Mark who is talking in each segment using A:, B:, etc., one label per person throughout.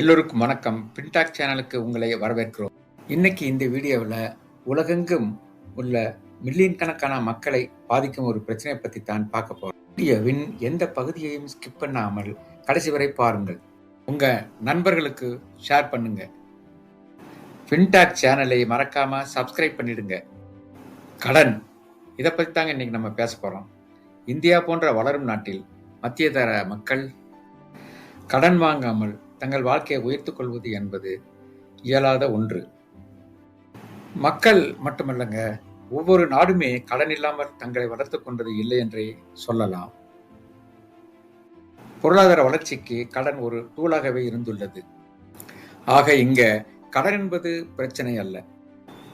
A: எல்லோருக்கும் வணக்கம். பின்டாக் சேனலுக்கு உங்களை வரவேற்கிறோம். இன்னைக்கு இந்த வீடியோவில் உலகெங்கும் உள்ள மில்லியன் கணக்கான மக்களை பாதிக்கும் ஒரு பிரச்சனையை பற்றி தான் பார்க்க போகிறோம் வீடியோவின் எந்த பகுதியையும் ஸ்கிப் பண்ணாமல் கடைசி வரை பாருங்கள். உங்கள் நண்பர்களுக்கு ஷேர் பண்ணுங்க. ஃபின்டாக் சேனலை மறக்காமல் சப்ஸ்கிரைப் பண்ணிடுங்க. கடன் இதை பற்றி தாங்க இன்னைக்கு நம்ம பேச போகிறோம் இந்தியா போன்ற வளரும் நாட்டில் மத்திய தர மக்கள் கடன் வாங்காமல் தங்கள் வாழ்க்கையை உயர்த்துக் கொள்வது என்பது இயலாத ஒன்று. மக்கள் மட்டுமல்லங்க ஒவ்வொரு நாடுமே கடன் இல்லாமல் தங்களை வளர்த்துக் கொண்டது இல்லை என்றே சொல்லலாம். பொருளாதார வளர்ச்சிக்கு கடன் ஒரு டூலாகவே இருந்துள்ளது. ஆக இங்க கடன் என்பது பிரச்சனை அல்ல.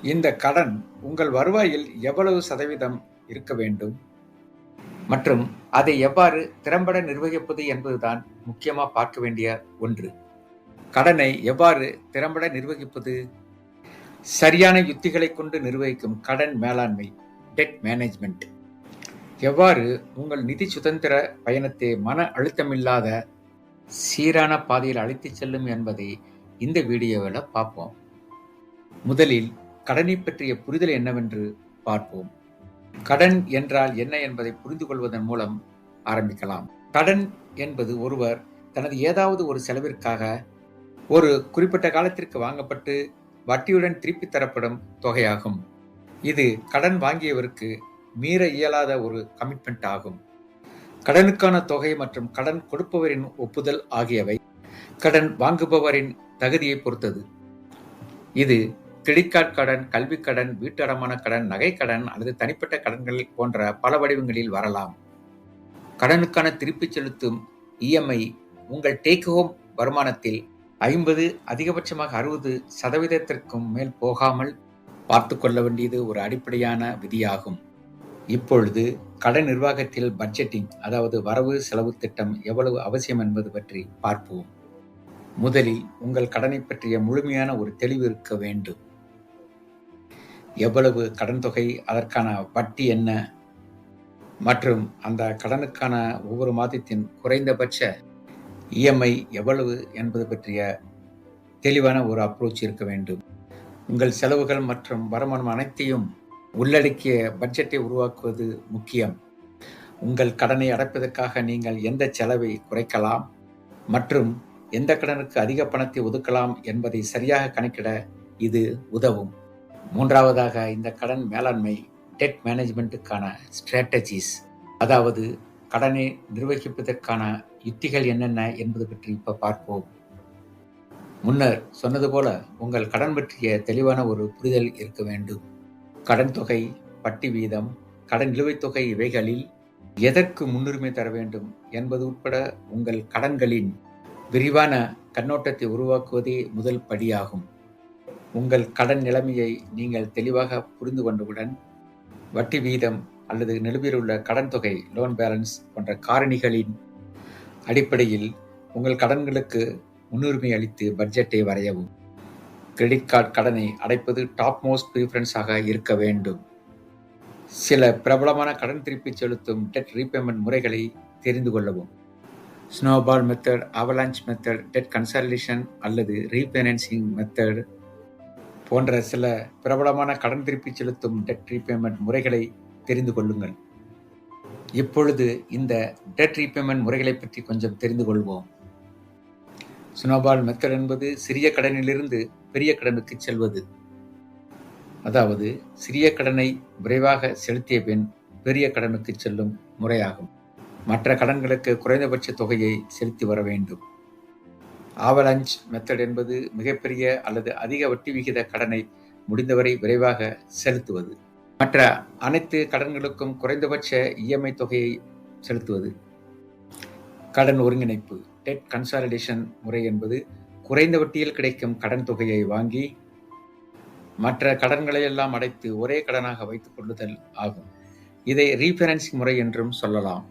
A: இந்த கடன் உங்கள் வருவாயில் எவ்வளவு சதவீதம் இருக்க வேண்டும்? மற்றும் அதை எவ்வாறு திறம்பட நிர்வகிப்பது என்பதுதான் முக்கியமாக பார்க்க வேண்டிய ஒன்று. கடனை எவ்வாறு திறம்பட நிர்வகிப்பது? சரியான யுத்திகளை கொண்டு நிர்வகிக்கும் கடன் மேலாண்மை டெட் மேனேஜ்மெண்ட் எவ்வாறு உங்கள் நிதி சுதந்திர பயணத்தை மன அழுத்தமில்லாத சீரான பாதையில் அழைத்துச் செல்லும் என்பதை இந்த வீடியோவில் பார்ப்போம். முதலில் கடனை பற்றிய புரிதல் என்னவென்று பார்ப்போம். கடன் என்றால் என்ன என்பதை புரிந்து கொள்வதன் மூலம் ஆரம்பிக்கலாம். கடன் என்பது ஒருவர் தனது ஏதாவது ஒரு செலவிற்காக ஒரு குறிப்பிட்ட காலத்திற்கு வாங்கப்பட்டு வட்டியுடன் திருப்பி தரப்படும் தொகையாகும். இது கடன் வாங்கியவருக்கு மீற இயலாத ஒரு கமிட்மெண்ட் ஆகும். கடனுக்கான தொகை மற்றும் கடன் கொடுப்பவரின் ஒப்புதல் ஆகியவை கடன் வாங்குபவரின் தகுதியை பொறுத்தது. இது கிரெடிட் கார்டு கடன் கல்விக் கடன் வீட்டு அடமான கடன் நகைக்கடன் அல்லது தனிப்பட்ட கடன்கள் போன்ற பல வடிவங்களில் வரலாம். கடனுக்கான திருப்பிச் செலுத்தும் இஎம்ஐ உங்கள் டேக் ஹோம் வருமானத்தில் ஐம்பது அதிகபட்சமாக அறுபது சதவீதத்திற்கும் மேல் போகாமல் பார்த்து கொள்ள வேண்டியது ஒரு அடிப்படையான விதியாகும். இப்பொழுது கடன் நிர்வாகத்தில் பட்ஜெட்டிங் அதாவது வரவு செலவு திட்டம் எவ்வளவு அவசியம் என்பது பற்றி பார்ப்போம். முதலில் உங்கள் கடனை பற்றிய முழுமையான ஒரு தெளிவு இருக்க வேண்டும். எவ்வளவு கடன் தொகை அதற்கான வட்டி என்ன? மற்றும் அந்த கடனுக்கான ஒவ்வொரு மாதத்தின் குறைந்தபட்ச இஎம்ஐ எவ்வளவு என்பது பற்றிய தெளிவான ஒரு அப்ரோச் இருக்க வேண்டும். உங்கள் செலவுகள் மற்றும் வருமானம் அனைத்தையும் உள்ளடக்கிய பட்ஜெட்டை உருவாக்குவது முக்கியம். உங்கள் கடனை அடைப்பதற்காக நீங்கள் எந்த செலவை குறைக்கலாம்? மற்றும் எந்த கடனுக்கு அதிக பணத்தை ஒதுக்கலாம் என்பதை சரியாக கணக்கிட இது உதவும். மூன்றாவதாக இந்த கடன் மேலாண்மை டெட் மேனேஜ்மெண்ட்டுக்கான ஸ்ட்ராட்டஜிஸ் அதாவது கடனை நிர்வகிப்பதற்கான யுத்திகள் என்னென்ன என்பது பற்றி இப்போ பார்ப்போம். முன்னர் சொன்னது போல உங்கள் கடன் பற்றிய தெளிவான ஒரு புரிதல் இருக்க வேண்டும். கடன் தொகை வட்டி வீதம் கடன் நிலுவைத் தொகை இவைகளில் எதற்கு முன்னுரிமை தர வேண்டும் என்பது உட்பட உங்கள் கடன்களின் விரிவான கண்ணோட்டத்தை உருவாக்குவதே முதல் படியாகும். உங்கள் கடன் நிலைமையை நீங்கள் தெளிவாக புரிந்து கொண்டவுடன் வட்டி வீதம் அல்லது நிலுவையில் உள்ள கடன் தொகை லோன் பேலன்ஸ் போன்ற காரணிகளின் அடிப்படையில் உங்கள் கடன்களுக்கு முன்னுரிமை அளித்து பட்ஜெட்டை வரையவும். கிரெடிட் கார்டு கடனை அடைப்பது டாப் மோஸ்ட் ப்ரிஃபரன்ஸாக இருக்க வேண்டும். சில பிரபலமான கடன் திருப்பி செலுத்தும் டெட் ரீபேமெண்ட் முறைகளை தெரிந்து கொள்ளவும். Snowball method avalanche method debt consultation அல்லது ரீஃபைனான்சிங் மெத்தட் போன்ற சில பிரபலமான கடன் திருப்பி செலுத்தும் டெட் ரீபேமெண்ட் முறைகளை தெரிந்து கொள்ளுங்கள். இப்பொழுது இந்த டெட் ரீபேமெண்ட் முறைகளை பற்றி கொஞ்சம் தெரிந்து கொள்வோம். ஸ்னோபால் மெத்தட் என்பது சிறிய கடனிலிருந்து பெரிய கடனுக்கு செல்வது. அதாவது சிறிய கடனை விரைவாக செலுத்திய பின் பெரிய கடனுக்கு செல்லும் முறையாகும். மற்ற கடன்களுக்கு குறைந்தபட்ச தொகையை செலுத்தி வர வேண்டும். ஆவலஞ்ச் மெத்தட் என்பது மிகப்பெரிய அல்லது அதிக வட்டி விகித கடனை முடிந்தவரை விரைவாக செலுத்துவது. மற்ற அனைத்து கடன்களுக்கும் குறைந்தபட்ச இஎம்ஐ தொகையை செலுத்துவது. கடன் ஒருங்கிணைப்பு டெட் கன்சாலிடேஷன் முறை என்பது குறைந்த வட்டியில் கிடைக்கும் கடன் தொகையை வாங்கி மற்ற கடன்களை எல்லாம் அடைத்து ஒரே கடனாக வைத்துக் கொள்ளுதல் ஆகும். இதை ரீஃபைனான்சிங் முறை என்றும் சொல்லலாம்.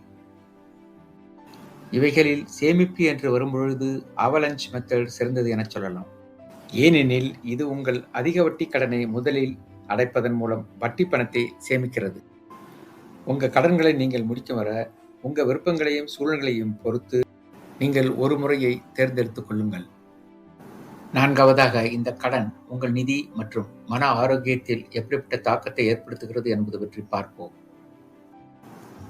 A: இவைகளில் சேமிப்பு என்று வரும்பொழுது அவலஞ்ச் மெத்தட் சிறந்தது என சொல்லலாம். ஏனெனில் இது உங்கள் அதிக வட்டி கடனை முதலில் அடைப்பதன் மூலம் வட்டி பணத்தை சேமிக்கிறது. உங்கள் கடன்களை நீங்கள் முடிக்கும் வர உங்கள் விருப்பங்களையும் சூழ்நிலையும் பொறுத்து நீங்கள் ஒரு முறையை தேர்ந்தெடுத்துக் கொள்ளுங்கள். நான்காவதாக இந்த கடன் உங்கள் நிதி மற்றும் மன ஆரோக்கியத்தில் எப்படிப்பட்ட தாக்கத்தை ஏற்படுத்துகிறது என்பது பற்றி பார்ப்போம்.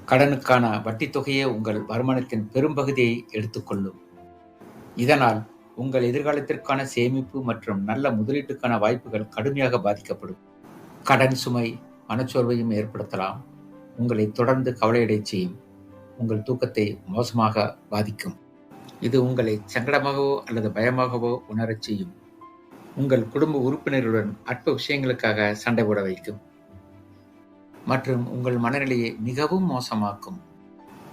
A: கடனுக்கான வட்டித் தொகையே உங்கள் வருமானத்தின் பெரும்பகுதியை எடுத்துக்கொள்ளும். இதனால் உங்கள் எதிர்காலத்திற்கான சேமிப்பு மற்றும் நல்ல முதலீட்டுக்கான வாய்ப்புகள் கடுமையாக பாதிக்கப்படும். கடன் சுமை மனச்சோர்வையும் ஏற்படுத்தலாம். உங்களை தொடர்ந்து கவலையடை செய்யும். உங்கள் தூக்கத்தை மோசமாக பாதிக்கும். இது உங்களை சங்கடமாகவோ அல்லது பயமாகவோ உணரச் செய்யும். உங்கள் குடும்ப உறுப்பினர்களுடன் அற்ப விஷயங்களுக்காக சண்டை போட வைக்கும். மற்றும் உங்கள் மனநிலையை மிகவும் மோசமாக்கும்.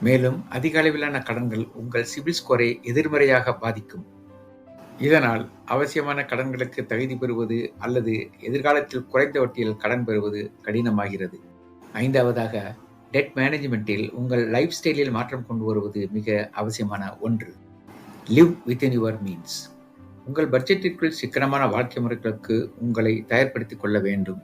A: மேலும் அதிக அளவிலான கடன்கள் உங்கள் சிபில் ஸ்கோரை எதிர்மறையாக பாதிக்கும். இதனால் அவசியமான கடன்களுக்கு தகுதி பெறுவது அல்லது எதிர்காலத்தில் குறைந்த வட்டியில் கடன் பெறுவது கடினமாகிறது. ஐந்தாவதாக டெட் மேனேஜ்மெண்ட்டில் உங்கள் லைஃப் ஸ்டைலில் மாற்றம் கொண்டு வருவது மிக அவசியமான ஒன்று. Live within your means. உங்கள் பட்ஜெட்டிற்குள் சிக்கனமான வாழ்க்கை முறைகளுக்கு உங்களை தயார்படுத்திக் கொள்ள வேண்டும்.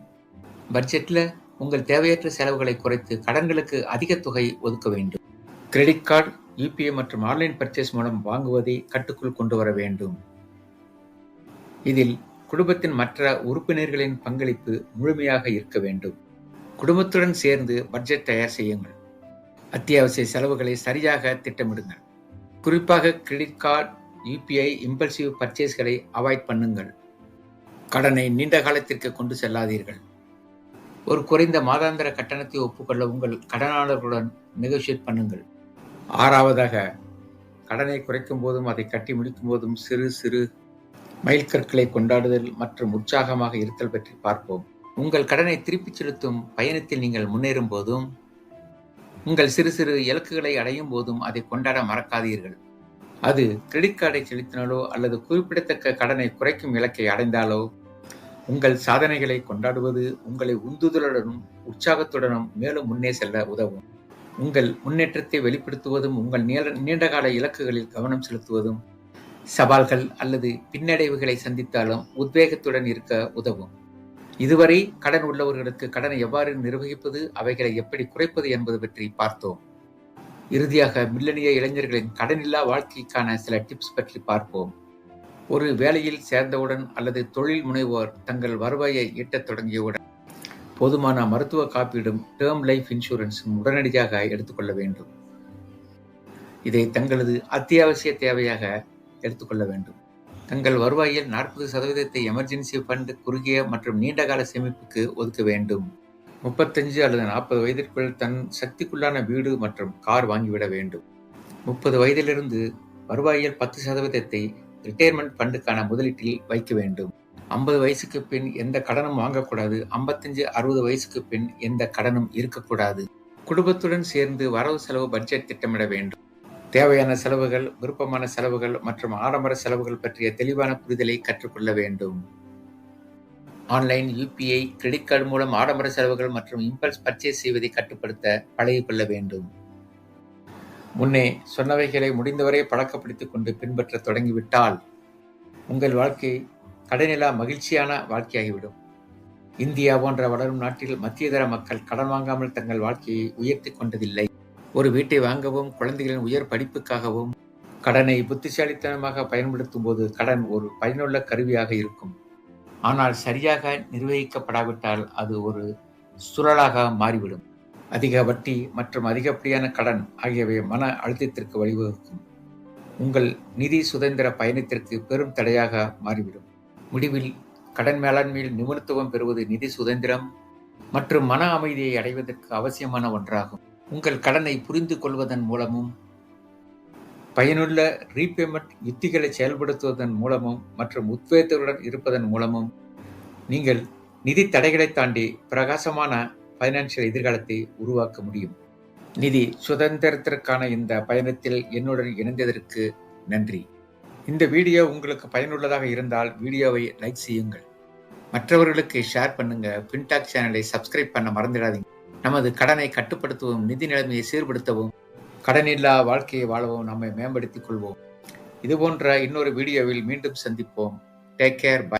A: பட்ஜெட்டில் உங்கள் தேவையற்ற செலவுகளை குறைத்து கடன்களுக்கு அதிக தொகை ஒதுக்க வேண்டும். கிரெடிட் கார்டு யூபிஐ மற்றும் ஆன்லைன் பர்ச்சேஸ் மூலம் வாங்குவதை கட்டுக்குள் கொண்டு வர வேண்டும். இதில் குடும்பத்தின் மற்ற உறுப்பினர்களின் பங்களிப்பு முழுமையாக இருக்க வேண்டும். குடும்பத்துடன் சேர்ந்து பட்ஜெட் தயார் செய்யுங்கள். அத்தியாவசிய செலவுகளை சரியாக திட்டமிடுங்கள். குறிப்பாக கிரெடிட் கார்டு யூபிஐ இம்பல்சிவ் பர்ச்சேஸ்களை அவாய்ட் பண்ணுங்கள். கடனை நீண்ட காலத்திற்கு கொண்டு செல்லாதீர்கள். ஒரு குறைந்த மாதாந்திர கட்டணத்தை ஒப்புக்கொள்ள உங்கள் கடனாளர்களுடன் நெகோசியேட் பண்ணுங்கள். ஆறாவதாக கடனை குறைக்கும் போதும் அதை கட்டி முடிக்கும் போதும் சிறு சிறு மைல்கற்களை கொண்டாடுதல் மற்றும் உற்சாகமாக இருத்தல் பற்றி பார்ப்போம். உங்கள் கடனை திருப்பிச் செலுத்தும் பயணத்தில் நீங்கள் முன்னேறும் போதும் உங்கள் சிறு சிறு இலக்குகளை அடையும் போதும் அதை கொண்டாட மறக்காதீர்கள். அது கிரெடிட் கார்டை செலுத்தினாலோ அல்லது குறிப்பிடத்தக்க கடனை குறைக்கும் இலக்கை அடைந்தாலோ உங்கள் சாதனைகளை கொண்டாடுவது உங்களை உந்துதலுடனும் உற்சாகத்துடனும் மேலும் முன்னே செல்ல உதவும். உங்கள் முன்னேற்றத்தை வெளிப்படுத்துவதும் உங்கள் நீண்ட நீண்டகால இலக்குகளில் கவனம் செலுத்துவதும் சவால்கள் அல்லது பின்னடைவுகளை சந்தித்தாலும் உத்வேகத்துடன் இருக்க உதவும். இதுவரை கடன் உள்ளவர்களுக்கு கடனை எவ்வாறு நிர்வகிப்பது அவைகளை எப்படி குறைப்பது என்பது பற்றி பார்த்தோம். இறுதியாக மில்லனிய இளைஞர்களின் கடனில்லா வாழ்க்கைக்கான சில டிப்ஸ் பற்றி பார்ப்போம். ஒரு வேலையில் சேர்ந்தவுடன் அல்லது தொழில் முனைவோர் தங்கள் வருவாயை ஈட்டத் தொடங்கியவுடன் போதுமான மருத்துவ காப்பீடும் டேர்ம் லைஃப் இன்சூரன்ஸும் உடனடியாக எடுத்துக்கொள்ள வேண்டும். இதை தங்களது அத்தியாவசிய தேவையாக எடுத்துக்கொள்ள வேண்டும். தங்கள் வருவாயில் நாற்பது சதவீதத்தை எமர்ஜென்சி ஃபண்ட் குறுகிய மற்றும் நீண்டகால சேமிப்புக்கு ஒதுக்க வேண்டும். முப்பத்தஞ்சு அல்லது நாற்பது வயதிற்குள் தன் சக்திக்குள்ளான வீடு மற்றும் கார் வாங்கிவிட வேண்டும். முப்பது வயதிலிருந்து வருவாயில் பத்து சதவீதத்தை ரிட்டையர்மெண்ட் ஃபண்டுக்கான முதலீட்டில் வைக்க வேண்டும். ஐம்பது வயசுக்கு பின் எந்த கடனும் வாங்கக்கூடாது. ஐம்பத்தஞ்சு அறுபது வயசுக்கு பின் எந்த கடனும் இருக்கக்கூடாது. குடும்பத்துடன் சேர்ந்து வரவு செலவு பட்ஜெட் திட்டமிட வேண்டும். தேவையான செலவுகள் விருப்பமான செலவுகள் மற்றும் ஆடம்பர செலவுகள் பற்றிய தெளிவான புரிதலை கற்றுக்கொள்ள வேண்டும். ஆன்லைன் யூபிஐ கிரெடிட் கார்டு மூலம் ஆடம்பர செலவுகள் மற்றும் இம்பல்ஸ் பர்ச்சேஸ் செய்வதை கட்டுப்படுத்த பழகிக்கொள்ள வேண்டும். முன்னே சொன்னவைகளை முடிந்தவரை பழக்கப்படுத்திக் கொண்டு பின்பற்ற தொடங்கிவிட்டால் உங்கள் வாழ்க்கை கடனிலா மகிழ்ச்சியான வாழ்க்கையாகிவிடும். இந்தியா போன்ற வளரும் நாட்டில் மத்தியதர மக்கள் கடன் வாங்காமல் தங்கள் வாழ்க்கையை உயர்த்தி கொண்டதில்லை. ஒரு வீட்டை வாங்கவும் குழந்தைகளின் உயர் படிப்புக்காகவும் கடனை புத்திசாலித்தனமாக பயன்படுத்தும் போது கடன் ஒரு பயனுள்ள கருவியாக இருக்கும். ஆனால் சரியாக நிர்வகிக்கப்படாவிட்டால் அது ஒரு சுழலாக மாறிவிடும். அதிக வட்டி மற்றும் அதிகப்படியான கடன் ஆகியவை மன அழுத்தத்திற்கு வழிவகுக்கும். உங்கள் நிதி சுதந்திர பயணத்திற்கு பெரும் தடையாக மாறிவிடும். முடிவில் கடன் மேலாண்மையில் நிபுணத்துவம் பெறுவது நிதி சுதந்திரம் மற்றும் மன அமைதியை அடைவதற்கு அவசியமான ஒன்றாகும். உங்கள் கடனை புரிந்து கொள்வதன் மூலமும் பயனுள்ள ரீபேமெண்ட் யுத்திகளை செயல்படுத்துவதன் மூலமும் மற்றும் உத்வேகத்துடன் இருப்பதன் மூலமும் நீங்கள் நிதி தடைகளை தாண்டி பிரகாசமான பைனான்சியல் எதிர்காலத்தை உருவாக்க முடியும். நிதி சுதந்திரத்திற்கான இந்த பயணத்தில் என்னுடன் இணைந்ததற்கு நன்றி. இந்த வீடியோ உங்களுக்கு பயனுள்ளதாக இருந்தால் வீடியோவை லைக் செய்யுங்கள். மற்றவர்களுக்கு ஷேர் பண்ணுங்க. பின்டாக் சேனலை சப்ஸ்கிரைப் பண்ண மறந்துடாதீங்க. நமது கடனை கட்டுப்படுத்தவும் நிதி நிலைமையை சீர்படுத்தவும் கடனில்லா வாழ்க்கையை வாழவும் நம்மை மேம்படுத்திக் கொள்வோம். இதுபோன்ற இன்னொரு வீடியோவில் மீண்டும் சந்திப்போம். Take care bye